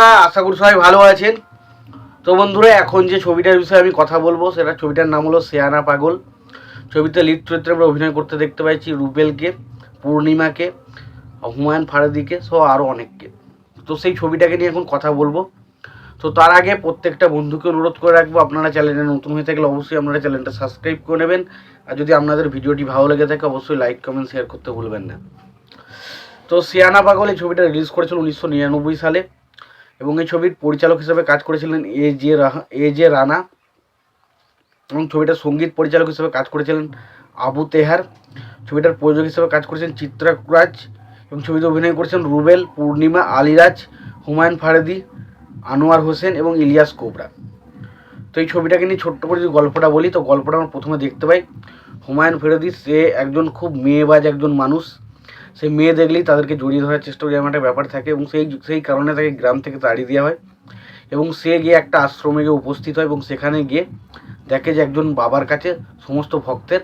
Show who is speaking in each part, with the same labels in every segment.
Speaker 1: বন্ধুরা, আশা করি সবাই ভালো আছেন। তো বন্ধুরা, এখন যে ছবিটার বিষয়ে আমি কথা বলব, সেটা ছবিটার নাম হলো সেয়ানা পাগল। ছবিতে লিড চরিত্রে আমরা অভিনয় করতে দেখতে পাচ্ছি রুবেলকে, পূর্ণিমাকে, হুমায়ুন ফারাদিকে সহ আরও অনেককে। তো সেই ছবিটাকে নিয়ে এখন কথা বলব। তো তার আগে প্রত্যেকটা বন্ধুকে অনুরোধ করে রাখব, আপনারা চ্যানেলে নতুন হয়ে থাকলে অবশ্যই আপনারা চ্যানেলটা সাবস্ক্রাইব করে নেবেন। আর যদি আপনাদের ভিডিওটি ভালো লেগে থাকে, অবশ্যই লাইক কমেন্ট শেয়ার করতে ভুলবেন না। তো সিয়ানা পাগল এই ছবিটা রিলিজ করেছিল উনিশশো নিরানব্বই সালে। এবং এই ছবির পরিচালক হিসেবে কাজ করেছিলেন A J A J Rana এবং ছবিটার সংগীত পরিচালক হিসেবে কাজ করেছিলেন আবু তেহার। ছবিটার প্রযোজক হিসেবে কাজ করেছেন চিত্রারাজ এবং ছবিতে অভিনয় করেছেন রুবেল, পূর্ণিমা, আলিরাজ, হুমায়ুন ফারেদি, আনোয়ার হোসেন এবং ইলিয়াস কোবরা। তো এই ছবিটাকে নিয়ে ছোট্ট করে যদি গল্পটা বলি, তো গল্পটা আমরা প্রথমে দেখতে পাই। হুমায়ুন ফেরদি, সে একজন খুব মেয়েবাজ একজন মানুষ। সেই মেয়ে দেখলেই তাদেরকে জড়িয়ে ধরার চেষ্টা করে একটা ব্যাপার থাকে এবং সেই সেই কারণে তাকে গ্রাম থেকে তাড়িয়ে দেওয়া হয় এবং সে গিয়ে একটা আশ্রমে গিয়ে উপস্থিত হয় এবং সেখানে গিয়ে দেখে যে একজন বাবার কাছে সমস্ত ভক্তের,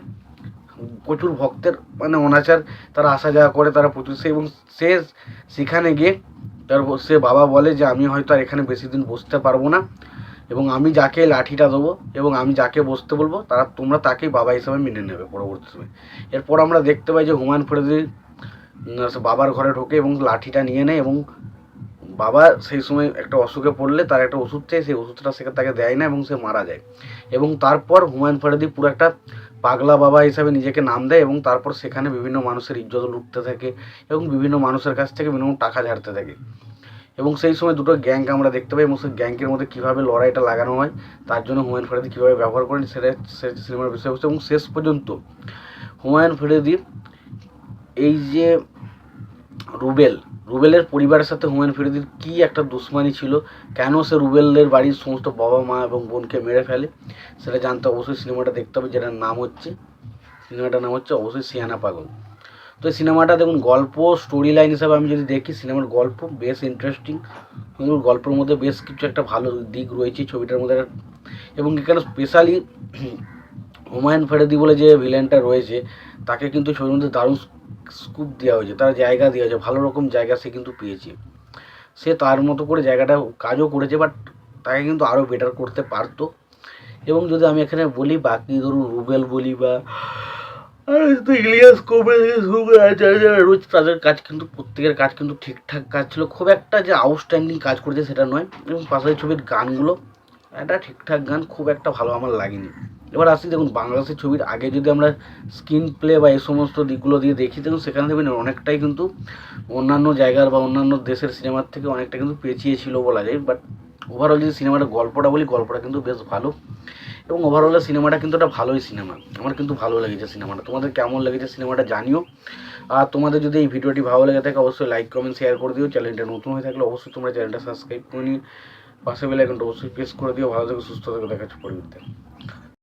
Speaker 1: প্রচুর ভক্তের মানে অনাচার, তারা আসা যাওয়া করে, তারা প্রচুর, সে এবং সে সেখানে গিয়ে তার সে বাবা বলে যে আমি হয়তো আর এখানে বেশি দিন বসতে পারব না এবং আমি যাকে লাঠিটা দেবো এবং আমি যাকে বসতে বলব, তারা, তোমরা তাকেই বাবা হিসাবে মেনে নেবে পরবর্তী সময়। এরপর আমরা দেখতে পাই যে হুমায়ুন ফরিদি বাবার ঘরে ঢোকে এবং লাঠিটা নিয়ে নেয় এবং বাবা সেই সময় একটা অসুখে পড়লে তার একটা ওষুধ চাই সেই ওষুধটা সে তাকে দেয় না এবং সে মারা যায়। এবং তারপর হুমায়ুন ফরিদি পুরো একটা পাগলা বাবা হিসাবে নিজেকে নাম দেয় এবং তারপর সেখানে বিভিন্ন মানুষের ইজ্জত লুটতে থাকে এবং বিভিন্ন মানুষের কাছ থেকে বিভিন্ন টাকা ঝাড়তে থাকে। এবং সেই সময় দুটো গ্যাংক আমরা দেখতে পাই এবং সেই গ্যাংকের মধ্যে কীভাবে লড়াইটা লাগানো হয়, তার জন্য হুমায়ুন ফরিদি কীভাবে ব্যবহার করেন, সেটা সিনেমার বিষয়বস্তু। এবং শেষ পর্যন্ত হুমায়ুন ফরিদি এই যে রুবেল, রুবেলের পরিবারের সাথে হুমায়ুন ফরিদির কী একটা দুশ্মনী ছিল? কেন সে রুবেলের বাড়ির সমস্ত বাবা মা এবং বোনকে মেরে ফেলে? সেটা জানতে অবশ্যই সিনেমাটা দেখতে হবে, যেটার নাম হচ্ছে, সিনেমাটার নাম হচ্ছে অবশ্যই সিয়ানা পাগল। তো এই সিনেমাটা দেখুন, গল্প স্টোরি লাইন হিসাবে আমি যদি দেখি, সিনেমার গল্প বেশ ইন্টারেস্টিং গল্পের মধ্যে বেশ কিছু একটা ভালো দিক রয়েছে ছবিটার মধ্যে। এবং এখানে স্পেশালি হুমায়ুন ফেরেদি বলে যে ভিলেনটা রয়েছে, তাকে কিন্তু ছবির মধ্যে দারুণ স্কুপ দেওয়া হয়েছে, তার জায়গা দেওয়া হয়েছে, ভালো রকম জায়গা সে কিন্তু পেয়েছে। সে তার মতো করে জায়গাটা কাজও করেছে বাট তাকে কিন্তু আরও বেটার করতে পারতো। এবং যদি আমি এখানে বলি, বাকি ধরুন রুবেল বলি বা ইলিয়াস রয়েছে তাদের কাজ কিন্তু, প্রত্যেকের কাজ কিন্তু ঠিকঠাক কাজ ছিল। খুব একটা যে আউটস্ট্যান্ডিং কাজ করেছে সেটা নয়। এবং পাশাপাশি ছবির গানগুলো, একটা ঠিকঠাক গান খুব একটা ভালো আমার লাগেনি। এবার আসি দেখুন বাংলাদেশের ছবির আগে যদি আমরা স্ক্রিন প্লে বা এই সমস্ত দিকগুলো দিয়ে দেখি, দেখুন সেখানে দেখবেন অনেকটাই কিন্তু অন্যান্য জায়গার বা অন্যান্য দেশের সিনেমার থেকে অনেকটা কিন্তু পেঁচিয়ে ছিল বলা যায়। বাট ওভারঅল যদি সিনেমাটা গল্পটা বলি, গল্পটা কিন্তু বেশ ভালো। এবং ওভারঅলে সিনেমাটা কিন্তু একটা ভালোই সিনেমা আমার কিন্তু ভালো লেগেছে সিনেমাটা তোমাদের কেমন লেগেছে সিনেমাটা জানিও। আর তোমাদের যদি এই ভিডিওটি ভালো লেগে থাকে, অবশ্যই লাইক কমেন্ট শেয়ার করে দিও। চ্যানেলটা নতুন হয়ে থাকলে অবশ্যই তোমরা চ্যানেলটা সাবস্ক্রাইব করে নিয়ে পাশে বেলে আইকনটা অবশ্যই প্রেস করে দিও। ভালো থেকে, সুস্থ থেকে। দেখাচ্ছ পরিবর্তে।